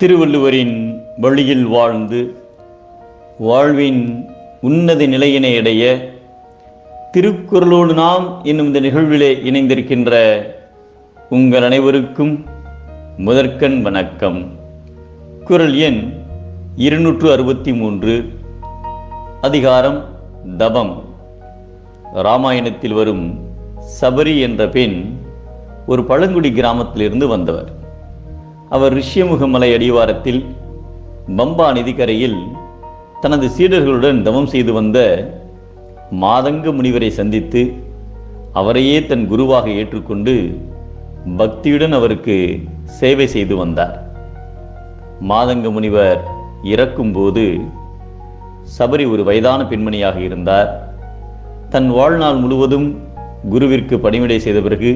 திருவள்ளுவரின் வழியில் வாழ்ந்து வாழ்வின் உன்னத நிலையினை அடைய திருக்குறளோடு நாம் என்னும் இந்த நிகழ்விலே இணைந்திருக்கின்ற உங்கள் அனைவருக்கும் முதற்கண் வணக்கம். குரல் எண் இருநூற்று அறுபத்தி மூன்று அதிகாரம் தபம் ராமாயணத்தில் வரும் சபரி என்ற பெண் ஒரு பழங்குடி கிராமத்திலிருந்து வந்தவர். அவர் ரிஷியமுகமலை அடிவாரத்தில் பம்பா நதிக்கரையில் தனது சீடர்களுடன் தவம் செய்து வந்த மாதங்க முனிவரை சந்தித்து அவரையே தன் குருவாக ஏற்றுக்கொண்டு பக்தியுடன் அவருக்கு சேவை செய்து வந்தார். மாதங்க முனிவர் இறக்கும்போது சபரி ஒரு வயதான பெண்மணியாக இருந்தார். தன் வாழ்நாள் முழுவதும் குருவிற்கு பணிவிடை செய்த பிறகு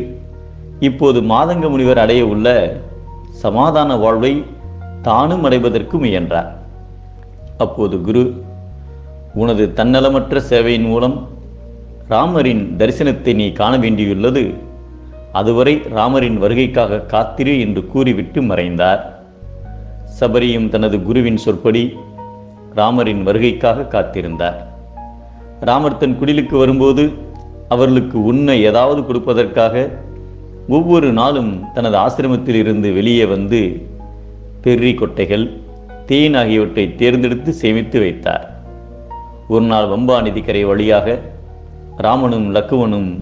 இப்போது மாதங்க முனிவர் அடைய உள்ள சமாதான வாழ்வை தானும் அடைவதற்கு முயன்றார். அப்போது குரு உனது தன்னலமற்ற சேவையின் மூலம் ராமரின் தரிசனத்தை நீ காண வேண்டியுள்ளது. அதுவரை ராமரின் வருகைக்காக காத்திரு என்று கூறிவிட்டு மறைந்தார். சபரியும் தனது குருவின் சொற்படி ராமரின் வருகைக்காக காத்திருந்தார். ராமர் தன் குடிலுக்கு வரும்போது அவர்களுக்கு உண்ண ஏதாவது கொடுப்பதற்காக ஒவ்வொரு நாளும் தனது ஆசிரமத்தில் இருந்து வெளியே வந்து பெர்ரி கொட்டைகள் தேன் ஆகியவற்றை தேர்ந்தெடுத்து சேமித்து வைத்தார். ஒரு நாள் வம்பா நதிக்கரை வழியாக ராமனும் லக்குவனும்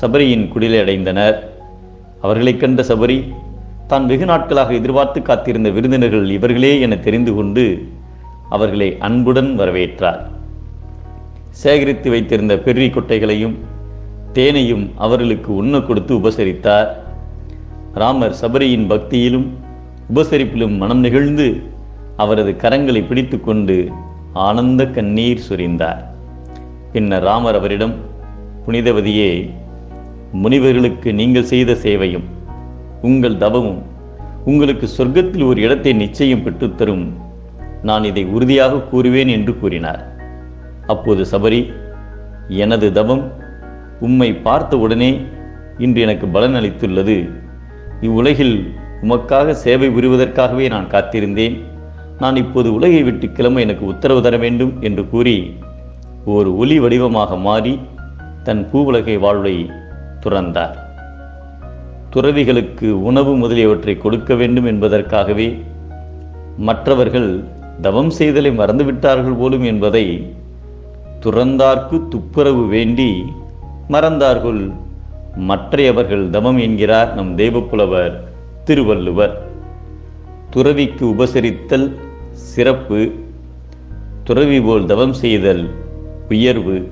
சபரியின் குடிலை அடைந்தனர். அவர்களைக் கண்ட சபரி தான் வெகு நாட்களாக எதிர்பார்த்து காத்திருந்த விருந்தினர்கள் இவர்களே என தெரிந்து கொண்டு அவர்களை அன்புடன் வரவேற்றார். சேகரித்து வைத்திருந்த பெரிய கொட்டைகளையும் தேனையும் அவர்களுக்கு உண்ண கொடுத்து உபசரித்தார். ராமர் சபரியின் பக்தியிலும் உபசரிப்பிலும் மனம் நெகிழ்ந்து அவரது கரங்களை பிடித்துக்கொண்டு ஆனந்த கண்ணீர் சொரிந்தார். பின்னர் ராமர் அவரிடம் புனிதவதியே முனிவர்களுக்கு நீங்கள் செய்த சேவையும் உங்கள் தவமும் உங்களுக்கு சொர்க்கத்தில் ஒரு இடத்தை நிச்சயம் பெற்றுத்தரும் நான் இதை உறுதியாக கூறுவேன் என்று கூறினார். அப்போது சபரி எனது தவம் உம்மை பார்த்த உடனே இன்று எனக்கு பலன் அளித்துள்ளது. இவ்வுலகில் உமக்காக சேவை புரிவதற்காகவே நான் காத்திருந்தேன். நான் இப்போது உலகை விட்டு கிளம்ப எனக்கு உத்தரவு தர வேண்டும் என்று கூறி ஒரு ஒளி வடிவமாக மாறி தன் பூவுலகை வாழ்வை துறந்தார். துறவிகளுக்கு உணவு முதலியவற்றை கொடுக்க வேண்டும் என்பதற்காகவே மற்றவர்கள் தவம் செய்தலை மறந்துவிட்டார்கள் போலும் என்பதை துறந்தார்க்கு துப்புரவு வேண்டி மறந்தார்கள் மற்றையவர்கள் தவம் என்கிறார் நம் தெய்வப்புலவர் திருவள்ளுவர். துறவிக்கு உபசரித்தல் சிறப்பு துறவி போல் தவம் செய்தல் உயர்வு.